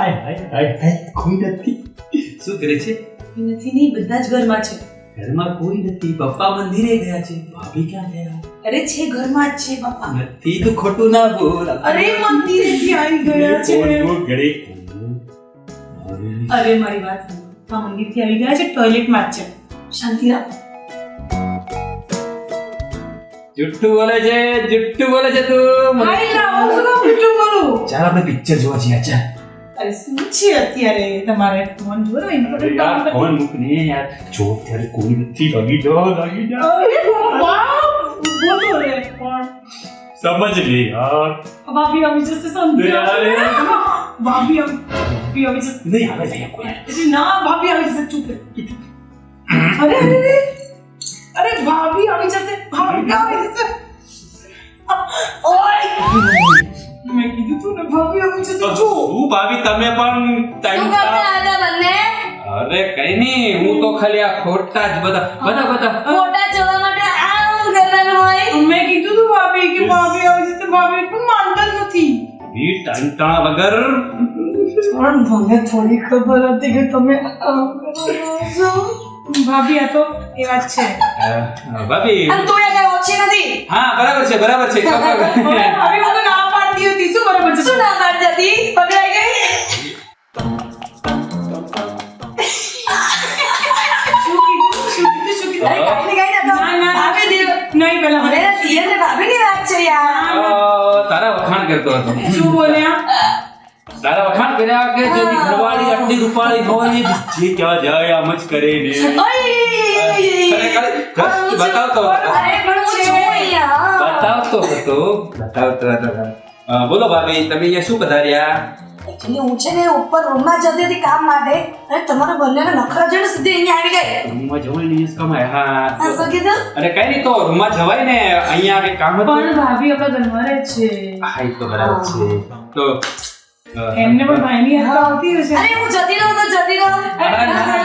હાય હાય હાય હાય કોઈ નથી. શું કરે છે? નથી નહીં બધા જ ઘરમાં છે. ઘરમાં કોઈ નથી. પપ્પા મંદિરે ગયા છે. ભાભી ક્યાં ગયા? અરે છે ઘરમાં જ છે બાપા નથી તો ખોટું ના બોલ. અરે મંદિરેથી આવી ગયા છે. બોલ, બોલ, ઘરે અરે, અરે મારી વાત સાંભળો. હા મંદિરથી આવી ગયા છે ટોયલેટમાં જ છે. શાંતિ રાખો. જુઠ્ઠું બોલે છે જુઠ્ઠું બોલે છે તું. હાય ના હું શું કામ જુઠ્ઠું બોલું? ચાલ આપણે પિક્ચર જોવા છીએ ચાલ. અરે શું છે અત્યારે તમારે ફોન જોયો? ઇમ્પોર્ટન્ટ યાર ફોન મૂક ને યાર જો ત્યારે કોઈ નથી લાગી જાઓ લાગી જાઓ અરે વાવ બોલો રે પણ. સમજ લે યાર ભાભી સમજો અરે. ભાભી આવી ભાભી જશે નહીં આવે નહીં કોઈ ના ભાભી જશે ચૂપ અરે અરે અરે. અરે ભાભી જશે ભાભી ઓય! મેં કીધું તું ને ભાભી આવી જશે તો જો શું ભાભી તમે પણ શું ટાઈમ કરતા હતા બંને અરે કઈ નહીં હું તો ખાલી આ ખોટા જ બધા બધા બધા ફોટા જોવા માટે આમ કરવાનું હોય મેં કીધું તું ભાભી કે ભાભી આવી જશે ભાભી પણ માનતા જ નથી ઈ ટાંટા વગર પણ મને થોડી ખબર હતી કે તમે આમ કરવાના છો ભાભી આ તો એ વાત છે અ, ભાભી અને તું એ કઈ ઓછી નથી હા બરાબર છે બરાબર છે ખબર. ભાભી હું તો ના પાડતી હતી શું બરાબર છે શું ના પાડતી હતી પકડાઈ ગઈ શું કીધું શું કીધું શું કીધું અરે કાંઈ ને કાંઈ ના ના, ના, ના. ભાભી દેવ નહીં પેલા મને મને ના પિયર ને ભાભીની વાત છે યાર અ, તારા વખાણ કરતો હતો શું બોલ્યા તારા વખાણ કર્યા કે જેની ઘરવાળી આટલી રૂપાળી હોય ને જે ક્યાં જાય આમ જ કરે ને ઓય ખરેખર ઘર બતાવતો હતો અરે પણ હું છું અહીંયા બતાવતો હતો બતાવતો હતો અ, બોલો ભાભી તમે અહીંયા શું પધાર્યા? એકચ્યુઅલી હું છે ને ઉપર રૂમમાં જતી હતી કામ માટે. અને તમારા બંનેના નખરા જોઈને સીધી અહીંયા આવી ગઈ રૂમમાં જવાય ને કમાય. હા આ શું કીધું? અરે કઈ નહીં તો રૂમમાં જવાય ને. અહીંયા કે કામ હતું. પણ ભાભી આપણા ઘરમાં રહે છે. હા એ તો બરાબર છે. તો એમને પણ ભાઈની યાદ આવતી હશે. અરે હું જતી રહું તો જતી રહું. હા, હા.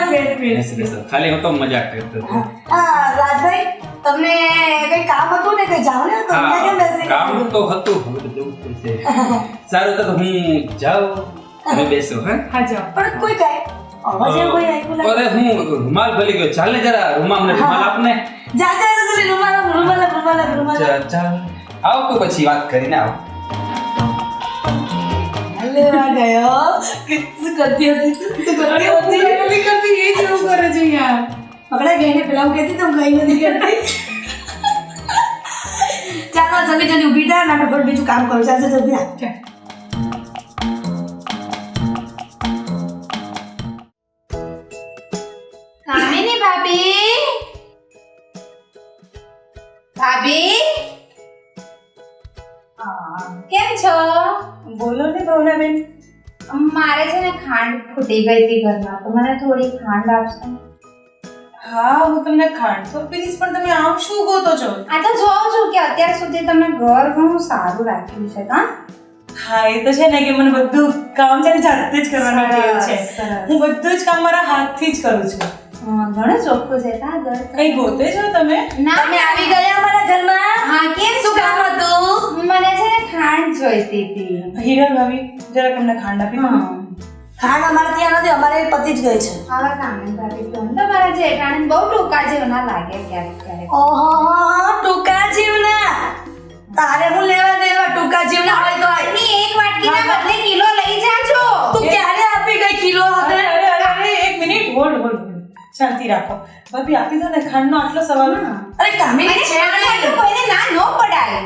ખાલી હું તો મજાક કરતો હતો. હા રાજભાઈ તમને કઈ કામ હતું ને? કઈ જાવ ને? તો કેમ હા, તો હતું. હવે સારું તો હું જાઉં. તમે બેસો હા? હા જાઓ. પણ કોઈ કઈ અવાજ એવો કોઈ આવ્યું લાગે? અરે હું રૂમાલ ભૂલી ગયો. ચાલ ને જરા રૂમાલ ને રૂમાલ આપને. જા જા જલ્દી રૂમાલ આપ, રૂમાલ આપ, રૂમાલ આપ, રૂમાલ આપ. ચાલ ચાલ. આવ તો પછી વાત કરીને આવ. લેવા ગયો. શું કરતી હતી શું કરતી હતી. નથી કરતી એ જ એવું કરે છે યાર. પકડાઈ ગઈ ને પેલા હું કહેતી તો હું કઈ નથી કરતી? ચાલો જલ્દી જલ્દી ઊભી થા નાટક પર બીજું કામ કરું. ચાલશે જલ્દી આ કામિની ભાભી? ભાભી? કેમ છો? બોલો ને ભાવનાબેન. મારે છે ને ખાંડ ફૂટી ગઈ હતી ઘરમાં તો મને થોડી ખાંડ આપશો? હા હું તમને ખાંડ તો પીરીશ પણ તમે આમ શું ગોતો છો? આ તો જોઉં છું કે અત્યાર સુધી તમે ઘર ઘણું સારું રાખ્યું છે હા હા એ તો છે ને કે મને બધું કામ છે ને જાતે જ કરવાનું ટેવ છે. હું બધું જ કામ મારા હાથથી જ કરું છું. ઘણું ચોખ્ખું છે તા ઘર? કઈ ગોતે છો તમે? ના તમે આવી ગયા અમારા ઘરમાં? હા કેમ શું કામ હતું? મને છે ને ખાંડ જોઈતી હતી. હીરા ભાભી જરા તમને ખાંડ આપી દો. ખાણ અમારે ત્યાં નથી અમારે પતિ જ ગઈ છે. બહુ ટૂંકા જેવું ના લાગે ક્યારેક ક્યારેક. ઓહો ટૂંકા જીવના? તારે હું લેવા દેવા ટૂંકા જીવના હોય તો આની એક વાટકીના બદલે કિલો લઈ જાજો. તું ક્યારે આપી ગઈ કિલો હવે? અરે અરે અરે એક મિનિટ હોલ્ડ હોલ્ડ શાંતિ રાખો. ભાભી આપી દો ને ખાંડનો આટલો સવાલ. અરે કામી છે ને. કોઈને ના ન પડાય.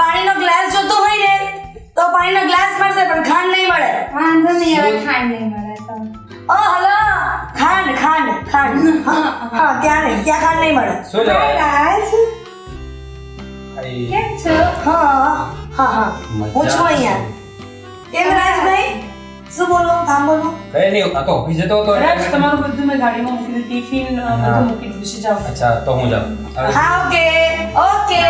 પાણીનો ગ્લાસ જોતો હોય ને તો પાણીનો ગ્લાસ મળશે પણ ખાંડ નહીં મળે. વાંધો નહીં હવે ખાંડ નહીં મળે તો. ઓ હલો. ખાંડ ખાંડ ખાંડ. હા ત્યાં નહીં ત્યાં ખાંડ નહીં મળે. શું રાજ કેમ છો? હા હા હા. હું છું અહીંયા. કેમ રાજભાઈ? શું બોલો કામ બોલો? કઈ નહીં આ તો ઓફિસ જતો હતો. રાજ તમારું બધું મેં ગાડીમાં મૂકી દીધું ટિફિન બધું મૂકી દીધું છે જાઓ. અચ્છા તો હું જાઉં. હા ઓકે ઓકે.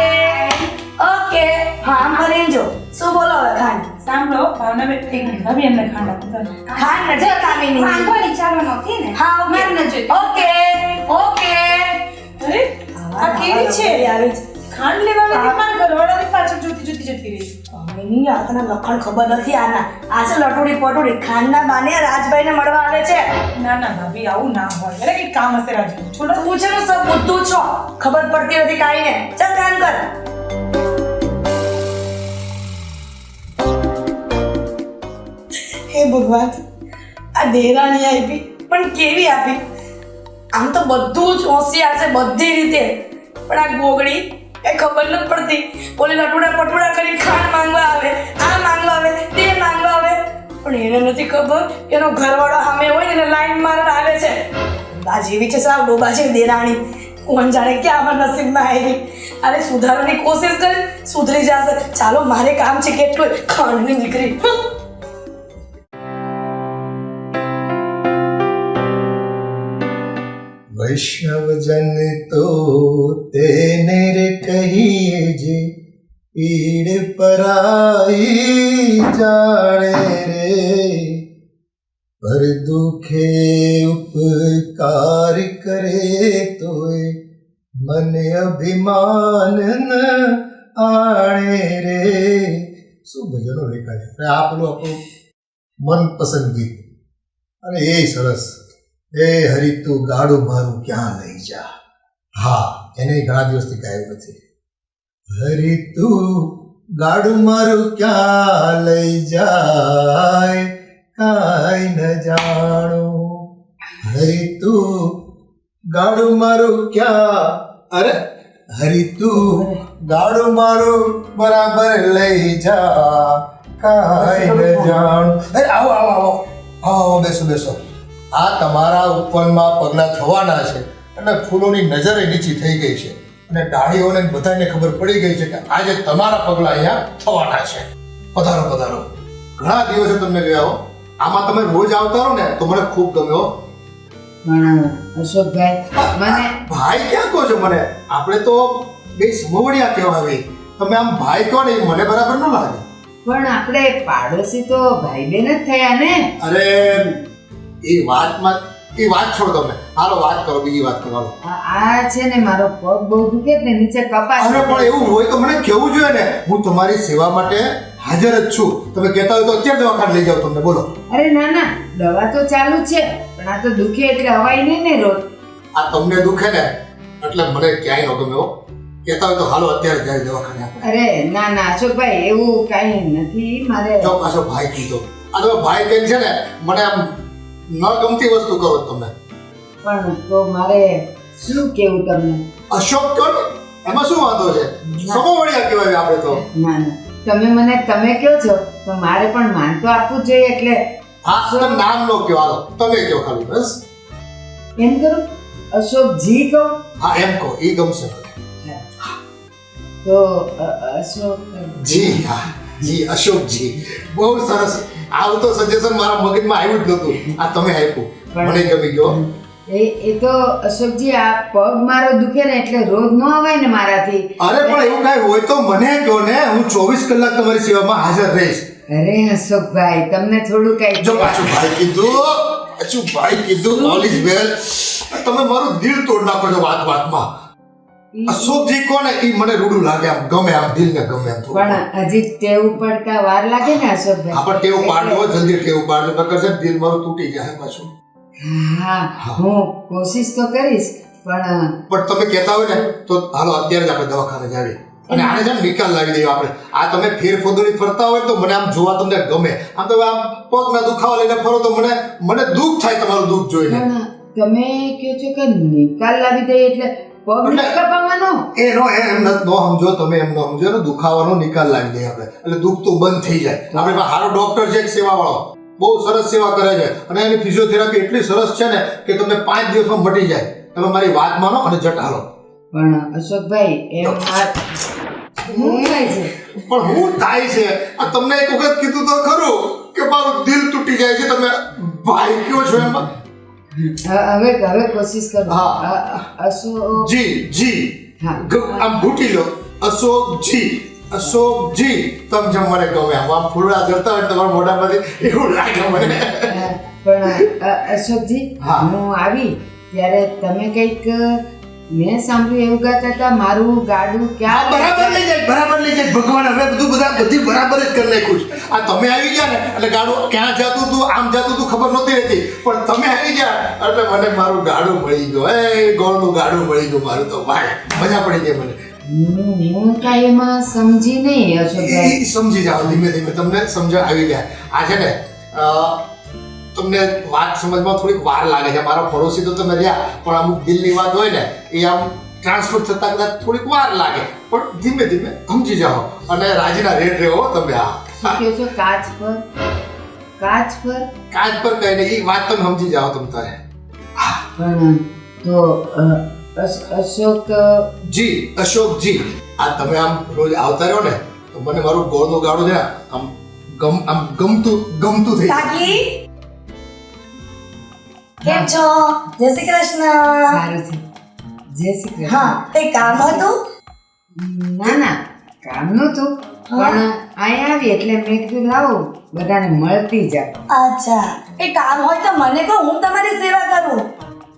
ઓકે. હા આમ કરીને જો શું બોલો હવે ખાંડ? સાંભળો ભાવનાબેન એક મિનિટ ભાભી એમને ખાંડ આપો. ખાંડ નથી કામિની વાંધો ચાલો નથી ને? હા ઓકે. મારે ન. ઓકે. ઓકે. અરે આ કેવી છે? આવી. ખાંડ લેવા ગઈ મારા ઘરવાળાની પાછળ જોતી જોતી જતી રહી. એની આતના લખણ ખબર નથી આના. આ છે લટુડી પટુડી. ખાનના બાને રાજભાઈને મળવા આવે છે. ના ના ભાભી આવું ના હોય. અરે કઈ કામ હશે રાજુ. છોડો. તું છે ને સબ બુદ્ધુ છો. ખબર પડતી નથી કાઈ ને ચાલ કામ કર. ભગવાન. આ દેરાણી આપી, પણ કેવી આપી? આમ તો બધું જ હોશિયાર છે બધી રીતે. પણ આ ગોગડી એ ખબર ન પડતી. બોલે લટુડા પટુડા કરી ખાંડ માંગવા આવે, આ માંગવા આવે, તે માંગવા આવે. પણ એને નથી ખબર, એનો ઘરવાળો સામે હોય ને એને લાઈન મારવા આવે છે. આ જેવી છે સાવ ડોબા છે દેરાણી કોણ જાણે ક્યાં આમાં નસીબમાં આવી. અરે સુધારવાની કોશિશ કરી, સુધરી જશે. ચાલો, મારે કામ છે કેટલું ખાંડની દીકરી વૈષ્ણવજન તો તેને રે કહીએ જે પીડ પરાઈ જાણે રે. પર દુખે ઉપકાર કરે તોય મને અભિમાન આણે રે. શું ભજનો લેખાય છે? આ આપણું મનપસંદ ગીત અને એ સરસ. એ હરી તું ગાડું મારું ક્યાં લઈ જા? હા એને ઘણા દિવસથી ગાયું નથી. હરી તું ગાડું મારું ક્યાં લઈ જાય? કાંઈ ન જાણું. હરી તું ગાડું મારું ક્યાં? અરે હરી તું ગાડું મારું બરાબર લઈ જા. કાંઈ ન જાણું. અરે આવો આવો આવો. આવો આવો બેસો બેસો. આ તમારા ઉપવનમાં પગલાં થવાના છે અને ફૂલોની નજર નીચી થઈ ગઈ છે. અને ડાળીઓને બધાને ખબર પડી ગઈ છે કે આજે તમારા પગલાં અહીંયા થવાના છે. પધારો પધારો. ઘણા દિવસે તમને ગયા હો. આમાં તમે રોજ આવતા રહો ને તો મને ખૂબ ગમ્યો. હો પણ અશોકભાઈ મને ભાઈ ક્યાં કહો છો મને? આપણે તો બે સમવડિયા કહેવાય તમે આમ ભાઈ કહો ને મને બરાબર ન લાગે. પણ આપણે પાડોશી તો ભાઈ બેન જ થયા ને. અરે એ વાતમાં એ વાત છોડો તમે. હાલો વાત કરો બીજી વાત કરો આ- છે ને મારો પગ બહુ દુખે છે ને નીચે કપાસ અરે પણ એવું હોય તો મને કેવું જોઈએ ને? હું તમારી સેવા માટે હાજર જ છું. તમે કહેતા હોય તો અત્યારે દવાખાને લઈ જાઓ તમને. બોલો. અરે ના ના. દવા તો ચાલુ જ છે. પણ આ તો દુખે એટલે હવાય નહીં ને રોજ. આ તમને દુખે ને? એટલે મને ક્યાંય ન ગમે હો. કહેતા હોય તો હાલો અત્યારે જાય દવાખાને અરે ના ના અશોકભાઈ એવું કાંઈ નથી. મારે જો પાછો ભાઈ કીધો. આ તો ભાઈ કહે છે ને મને આમ ન ગમતી વસ્તુ કરો તમે પણ તો મારે શું કેવું તમને? અશોક કહો ને એમાં શું વાંધો છે? સમોવડિયા કહેવાય આપણે તો. ના ના. તમે મને તમે કહો છો? તો મારે પણ માન તો આપવું જોઈએ એટલે હા તમે નામ નો કહો હાલો. તમે કહો ખાલી બસ. એમ કરું? અશોકજી કહો? હા એમ કહો એ ગમશે મને. તો અશોક જી હા. જી અશોકજી. બહુ સરસ. આવું તો સજેશન મારા મગજમાં આવ્યું જ નહોતું. આ તમે આપ્યું. મને ગમી ગયો. એ એ તો અશોકજી આ પગ મારો દુખે ને એટલે રોજ ન અવાય ને મારાથી. અરે પણ એવું કાંઈ હોય તો મને કહો ને. હું ચોવીસ કલાક તમારી સેવામાં હાજર રહીશ. અરે અશોકભાઈ તમને થોડું કઈ જો પાછું ભાઈ કીધું. પાછું ભાઈ કીધું ઓલ ઇઝ વેલ તમે મારું દિલ તોડ નાખો છો વાત વાતમાં. અશોકજી કોને? એ મને રૂડું લાગે આમ ગમે આમ દિલને ગમે આમ પણ હજી ટેવ પડતા વાર લાગે ને અશોકભાઈ? આપણે ટેવ પાડવો જલ્દી ટેવ પાડજો નકર છે દિલ મારું તૂટી જાય પાછું. હા હું. કોશિશ તો કરીશ પણ પણ તમે કહેતા હોય ને તો હાલો અત્યારે જ આપણે દવાખાને જાવી. અને આને છે ને નિકાલ લાવી દઈએ આપણે. આ તમે ફેર ફરતા હોય તો મને આમ જોવા તમને ગમે. આમ તમે આમ પગના દુખાવા લઈને ફરો તો મને મને દુઃખ થાય તમારું દુઃખ જોઈને. તમે કહો છો કે નિકાલ લાવી દઈએ એટલે એ નો એમ નો સમજો તમે એમ ન સમજો. ને દુખાવાનો નિકાલ લાવી દઈએ આપણે. એટલે દુઃખ તો બંધ થઈ જાય. આપણે પાસે સારો ડોક્ટર છે એક સેવાવાળો. બહુ સરસ સેવા કરે છે. અને એની ફિઝિયોથેરાપી એટલી સરસ છે ને કે તમને પાંચ દિવસમાં મટી જાય. તમે મારી વાત માનો અને જટ હાલો. પણ અશોકભાઈ એમ આ થાય છે? પણ હું થાય છે? આ તમને એક વખત કીધું તો ખરું કે મારું દિલ તૂટી જાય છે. તમે ભાઈ કયો છો એમાં? હવે હવે કોશિશ કરો. હા. અશોક. જી જી. હા. આમ ભૂટી લો. અશોક જી અશોક જી. તમ જમ મને ગમે આમ ફૂલડા જરતા હોય તમારા તમારા મોઢામાંથી એવું લાગે મને. પણ અશોકજી હા. હું આવી ત્યારે તમે કંઈક મેં સાંભળ્યું એવું ગાતા હતા મારું ગાડું ક્યાં બરાબર લઈ જાય બરાબર લઈ જાય. ભગવાન હવે બધું બધા બધી બરાબર જ કરી નાખ્યું છે. આ તમે આવી ગયા ને એટલે ગાડું ક્યાં જતું હતું આમ જતું હતું ખબર નહોતી રહેતી. પણ તમે આવી ગયા એટલે મને મારું ગાડું મળી ગયું. એ ગોળનું ગાડું મળી ગયું મારું તો. ભાઈ મજા પડી ગઈ મને. હું કાંઈ એમાં સમજી નહીં સમજી જાઓ ધીમે ધીમે. તમને સમજણ આવી ગયા. આ છે ને તમને વાત સમજમાં થોડીક વાર લાગે છે. મારા પડોશી તો તમે રહ્યા પણ અમુક દિલની વાત હોય ને એ આમ ટ્રાન્સફર થતા કદાચ થોડીક વાર લાગે. પણ ધીમે ધીમે સમજી જાઓ અને રાજીના રેટ રહેવો તમે આ. કાચ પર? કાચ પર? કાચ પર કઈ નહીં એ વાત તમે સમજી જાઓ તમે તારે. પણ તો અશોક જી અશોકજી આ તમે આમ રોજ આવતા રહ્યો ને તો મને મારું ગોળનું ગાડું છે આમ ગમ આમ ગમતું ગમતું થઈ કેમ છો? જય શ્રી કૃષ્ણ. સારું છે. જય શ્રી કૃષ્ણ. હા તે કામ હતું? ના ના કામ નહોતું. પણ અહીંયા આવી એટલે મેં કીધું લાવો બધાને મળતી જાવ અચ્છા. એ કામ હોય તો મને કહો હું તમારી સેવા કરું.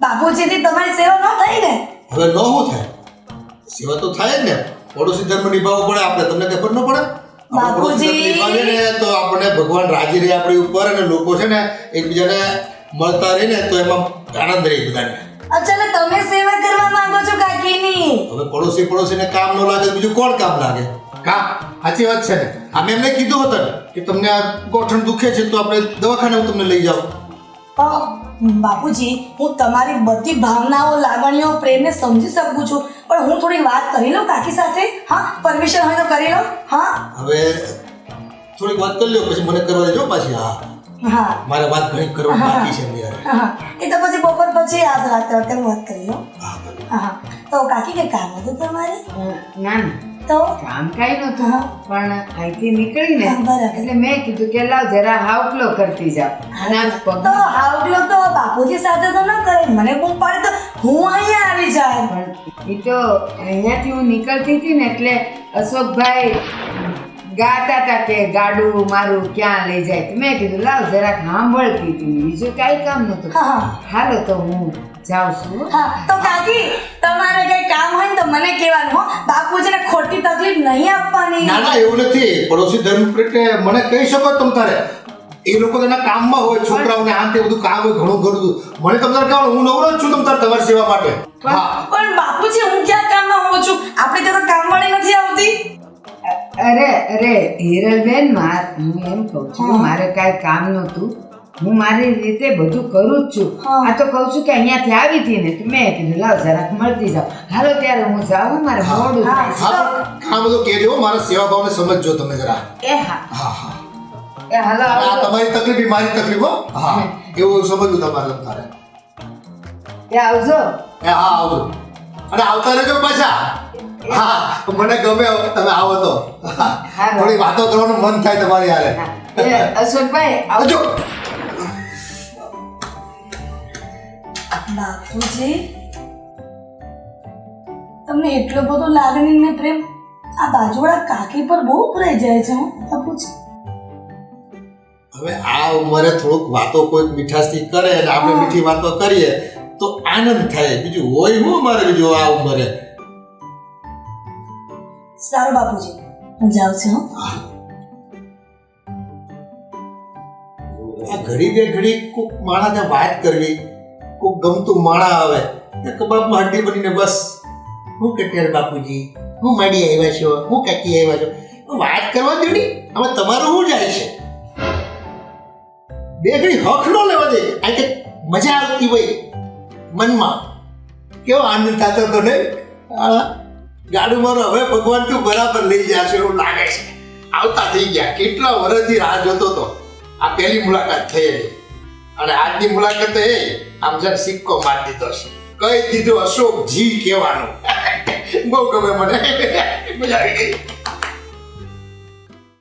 બાપુજીની તમારી સેવા ન થઈ ને? હવે ન શું થાય? સેવા તો થાય જ ને. પડોશી ધર્મ નિભાવવો પડે આપણે તમને ખબર ન પડે? બાપુજી. તો આપણે ભગવાન રાજી રહે આપણી ઉપર અને લોકો છે ને એકબીજાને મળતા રહે ને તો એમાં આનંદ રહે બધાને. અચ્છા તમે સેવા કરવા માંગો છો કાકીની? હવે પડોશી પડોશીને કામ ન લાગે બીજું કોણ કામ લાગે? કા સાચી વાત છે ને. આ મેં એમને કીધું હતું ને કે તમને આ ગોઠણ દુખે છે તો આપણે દવાખાને હું તમને લઈ જાઉં. બાપુજી હું તમારી બધી ભાવનાઓ લાગણીઓ પ્રેમને સમજી શકું છું. પણ હું થોડી વાત કરી લઉં કાકી સાથે? હા પરમિશન હોય તો કરી લો. હા. હવે થોડીક વાત કરી લો પછી મને કરવા દેજો પાછી. હા હા. મારે વાત ઘણી કરવા બાકી છે હા. એ તો પછી બપોર પછી આજ રાતે અત્યારે વાત કરી લો હા હા. તો કાકી કે કામ હતું તમારે? ના ના. તો? કામ કાંઈ નતું હા. પણ અહીંથી નીકળીને એટલે મેં કીધું કે લાવ જરા હાવકલો કરતી જાવ અને તો હાવકલો તો બાપુજી સાથે તો ન કરે. મને બૂમ પાડે તો હું અહીંયા આવી જાય પણ એ તો અહીંયાથી હું નીકળતી હતી ને એટલે અશોકભાઈ ગાતા હતા કે ગાડું મારું ક્યાં લઈ જાય મેં કીધું લાવ જરાક સાંભળતી હતી બીજું કાંઈ કામ નતું હા હા. હાલો તો હું જાઉં છું. તો કાકી તમારે કઈ કામ હોય ને તો મને કહેવાનું હો. બાપુજીને ખોટી તકલીફ નહીં આપવાની. ના ના એવું નથી. પડોશી ધર્મ પ્રત્યે મને કહી શકો તમ તારે. એ લોકો તેના કામમાં હોય છોકરાઓને આમ તે બધું કામ હોય ઘણું ઘણું મને તમને કહેવાનું હું નવરો જ છું તમ તારે તમારી સેવા માટે. હા. પણ બાપુજી હું ક્યાં અરે અરે હિરલબેન માર હું એમ કહું છું હા. મારે કાંઈ કામ નહોતું. હું મારી રીતે બધું કરું જ છું. હા. આ તો કહું છું કે અહીંયાથી આવી હતી ને તો મેં કીધું લાવ જરાક મળતી જાવ હાલો ત્યારે હું જાઉં મારે મોડું આ બધું કહેજો મારા સેવા ભાવને સમજજો તમે જરા. એ હા. હા હા. એ હાલો આ તમારી તકલીફ મારી તકલીફ હો હા. એવું સમજવું તમારે તમારે. એ આવજો. એ હા આવજો. અને આવતા રહેજો પાછા. હા મને ગમે તમે આવો તો. થોડી વાતો કરવાનું મન થાય તમારી યારે અશોકભાઈ આવજો બાપુજી તમને એટલો બધો લાગણી ને પ્રેમ આ બાજુવાળા કાકી પર બહુ ભરાઈ જાય છે હું બાપુજી. હવે આ ઉંમરે થોડુંક વાતો કોઈક મીઠાશથી કરે અને આપણે મીઠી વાતો કરીએ. તો આનંદ થાય. બીજું હોય હું મારે બીજું આ ઉંમરે? સારું બાપુજી હું જાઉં છું આ ઘડી બે ઘડી કોક માણસને વાત કરવી કોક ગમતું માણા આવે એ કબાબમાં હડ્ડી બનીને બસ. હું કટિયાર બાપુજી હું માડી આવ્યા છો હું કાકી આવ્યા છો? વાત કરવા દેડી ની હવે તમારું શું જાય છે? બે ઘડી હક નો લેવા દે. આ કે મજા આવતી હોય. મનમાં. કેવો આનંદ થતો હતો નહીં? ગાડું મારો હવે ભગવાન તું બરાબર લઈ જશે એવું લાગે છે. આવતા થઈ ગયા. કેટલા વર્ષથી રાહ જોતો તો આ પહેલી મુલાકાત થઈ અને આજની મુલાકાત એ આમ જેમ સિક્કો મારી દીધો છે. કઈ દીધું અશોક જી કહેવાનું. બહુ ગમે મને. મજા આવી ગઈ.